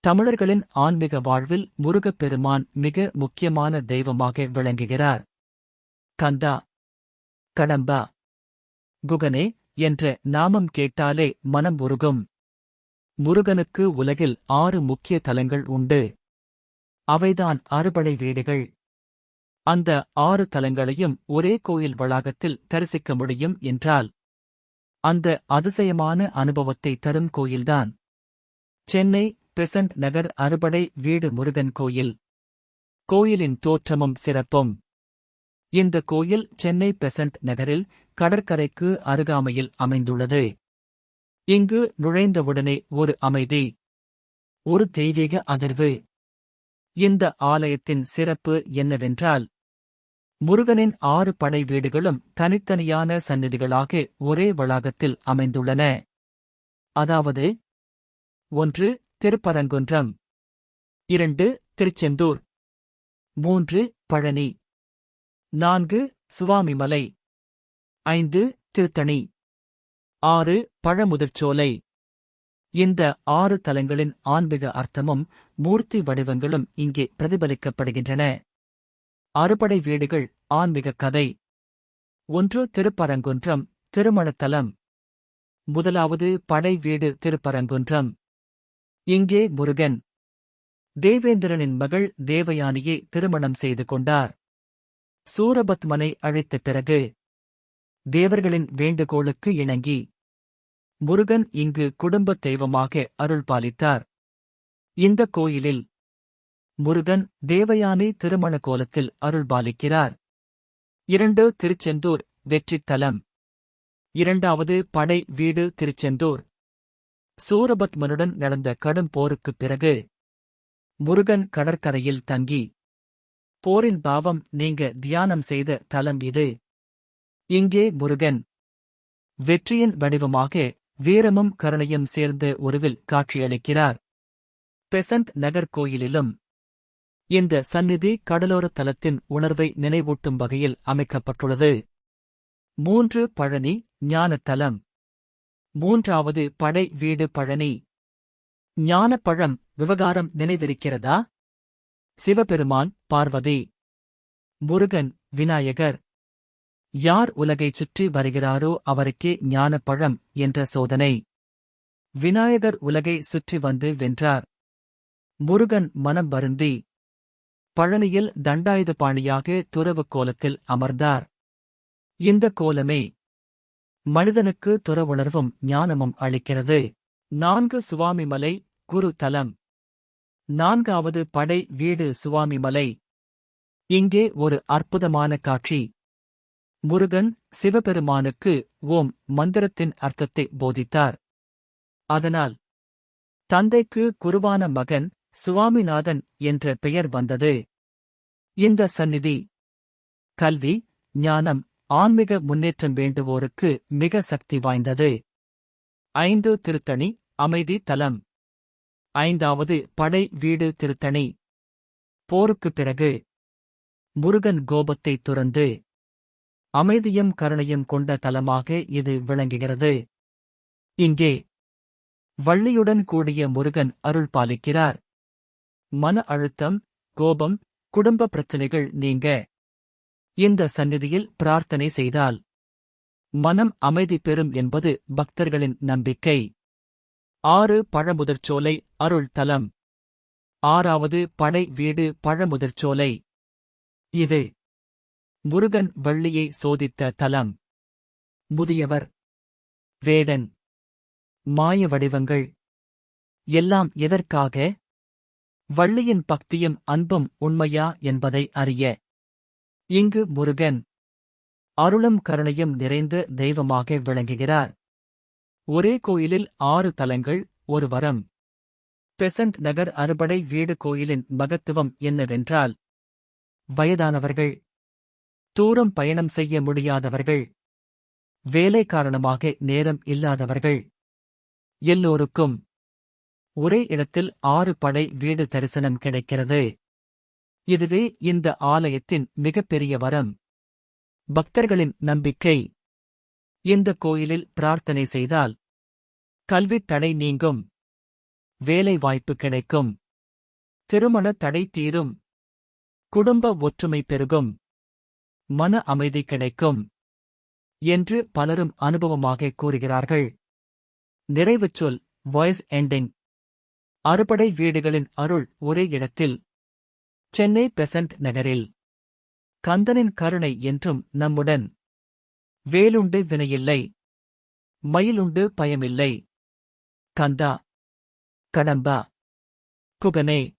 தமிழர்களின் ஆன்மீக வாழ்வில் முருகப்பெருமான் மிக முக்கியமான தெய்வமாக விளங்குகிறார். கந்தா கடம்பா குகனே என்ற நாமம் கேட்டாலே மனம் உருகும். முருகனுக்கு உலகில் ஆறு முக்கிய தலங்கள் உண்டு. அவைதான் அறுபடை வீடுகள். அந்த ஆறு தலங்களையும் ஒரே கோயில் வளாகத்தில் தரிசிக்க முடியும் என்றால் அந்த அதிசயமான அனுபவத்தை தரும் கோயில்தான். சென்னை பெசன்ட் நகர் அறுபடை வீடு முருகன் கோயில். கோயிலின் தோற்றமும் சிறப்பும். இந்த கோயில் சென்னை பெசன்ட் நகரில் கடற்கரைக்கு அருகாமையில் அமைந்துள்ளது. இங்கு நுழைந்தவுடனே ஒரு அமைதி. ஒரு தெய்வீக அதிர்வு. இந்த ஆலயத்தின் சிறப்பு என்னவென்றால் முருகனின் ஆறு படை வீடுகளும் தனித்தனியான சந்நிதிகளாக ஒரே வளாகத்தில் அமைந்துள்ளன. அதாவது ஒன்று திருப்பரங்குன்றம். இரண்டு திருச்செந்தூர். மூன்று பழனி. நான்கு சுவாமிமலை. ஐந்து திருத்தணி. ஆறு பழமுதிர்ச்சோலை. இந்த ஆறு தலங்களின் ஆன்மீக அர்த்தமும் மூர்த்தி வடிவங்களும் இங்கே பிரதிபலிக்கப்படுகின்றன. அறுபடை வீடுகள் ஆன்மீக கதை. ஒன்று திருப்பரங்குன்றம் திருமணத்தலம். முதலாவது படை வீடு திருப்பரங்குன்றம். இங்கே முருகன். தேவேந்திரனின் மகள் தேவயானியை திருமணம் செய்து கொண்டார். சூரபத்மனை அழைத்த பிறகு தேவர்களின் வேண்டுகோளுக்கு இணங்கி முருகன் இங்கு குடும்பத் தெய்வமாக அருள்பாலித்தார் இந்த கோயிலில் முருகன் தேவயானை திருமண கோலத்தில் அருள்பாலிக்கிறார் இரண்டு திருச்செந்தூர் வெற்றித் தலம் இரண்டாவது படை வீடு திருச்செந்தூர். சூரபத்மனுடன் நடந்த கடும் போருக்குப் பிறகு முருகன் கடற்கரையில் தங்கி போரின் பாவம் நீங்க தியானம் செய்த தலம் இது. இங்கே முருகன் வெற்றியின் வடிவமாக வீரமும் கருணையும் சேர்ந்த உருவில் காட்சியளிக்கிறார். பெசன்ட் நகர் கோயிலிலும் இந்த சந்நிதி கடலோர தலத்தின் உணர்வை நினைவூட்டும் வகையில் அமைக்கப்பட்டுள்ளது. மூன்று பழனி ஞானத்தலம் மூன்றாவது படை வீடு பழனி. ஞானப்பழம் விவகாரம் நினைவிருக்கிறதா? சிவபெருமான் பார்வதி. முருகன் விநாயகர். யார் உலகைச் சுற்றி வருகிறாரோ அவருக்கே ஞானப்பழம் என்ற சோதனை. விநாயகர் உலகை சுற்றி வந்து வென்றார். முருகன் மனம் வருந்தி. பழனியில் தண்டாயுதபாணியாக துறவு கோலத்தில் அமர்ந்தார். இந்த கோலமே மனிதனுக்கு துறவுணர்வும் ஞானமும் அளிக்கிறது. நான்கு சுவாமிமலை குரு தலம். நான்காவது படை வீடு சுவாமிமலை. இங்கே ஒரு அற்புதமான காட்சி. முருகன் சிவபெருமானுக்கு ஓம் மந்திரத்தின் அர்த்தத்தை போதித்தார். அதனால் தந்தைக்கு குருவான மகன் சுவாமிநாதன் என்ற பெயர் வந்தது. இந்த சந்நிதி கல்வி ஞானம் ஆன்மீக முன்னேற்றம் வேண்டுவோருக்கு மிக சக்தி வாய்ந்தது. ஐந்து திருத்தணி அமைதி தலம். ஐந்தாவது படை வீடு திருத்தணி. போருக்குப் பிறகு முருகன் கோபத்தை துறந்து அமைதியும் கருணையும் கொண்ட தலமாக இது விளங்குகிறது. இங்கே வள்ளியுடன் கூடிய முருகன் அருள் பாலிக்கிறார். மன அழுத்தம் கோபம் குடும்ப பிரச்சனைகள் நீங்க. இந்த சந்நிதியில் பிரார்த்தனை செய்தால் மனம் அமைதி பெறும் என்பது பக்தர்களின் நம்பிக்கை. ஆறு பழமுதிர்ச்சோலை அருள் தலம். ஆறாவது படை வீடு பழமுதிர்ச்சோலை இது முருகன் வள்ளியை சோதித்த தலம். முதியவர் வேடன் மாய வடிவங்கள். எல்லாம் எதற்காக? வள்ளியின் பக்தியும் அன்பும் உண்மையா என்பதை அறிய. இங்கு முருகன். அருளும் கருணையும் நிறைந்த தெய்வமாக விளங்குகிறார். ஒரே கோயிலில் ஆறு தலங்கள் ஒரு வரம். பெசன்ட் நகர் அறுபடை வீடு கோயிலின் மகத்துவம் என்னவென்றால் வயதானவர்கள். தூரம் பயணம் செய்ய முடியாதவர்கள். வேலை காரணமாக நேரம் இல்லாதவர்கள். எல்லோருக்கும். ஒரே இடத்தில் ஆறு படை வீடு தரிசனம் கிடைக்கிறது. இதுவே இந்த ஆலயத்தின் மிகப்பெரிய வரம். பக்தர்களின் நம்பிக்கை. இந்த கோயிலில் பிரார்த்தனை செய்தால் கல்வித் தடை நீங்கும். வேலை வாய்ப்பு கிடைக்கும். திருமண தடை தீரும். குடும்ப ஒற்றுமை பெருகும். மன அமைதி கிடைக்கும். என்று பலரும் அனுபவமாக கூறுகிறார்கள். நிறைவுச் சொல் வாய்ஸ் எண்டிங் அறுபடை வீடுகளின் அருள் ஒரே இடத்தில். சென்னை பெசன்ட் நகரில். கந்தனின் கருணை என்றும் நம்முடன். வேலுண்டு வினையில்லை. மயிலுண்டு பயமில்லை. கந்தா. கடம்பா. குகனே.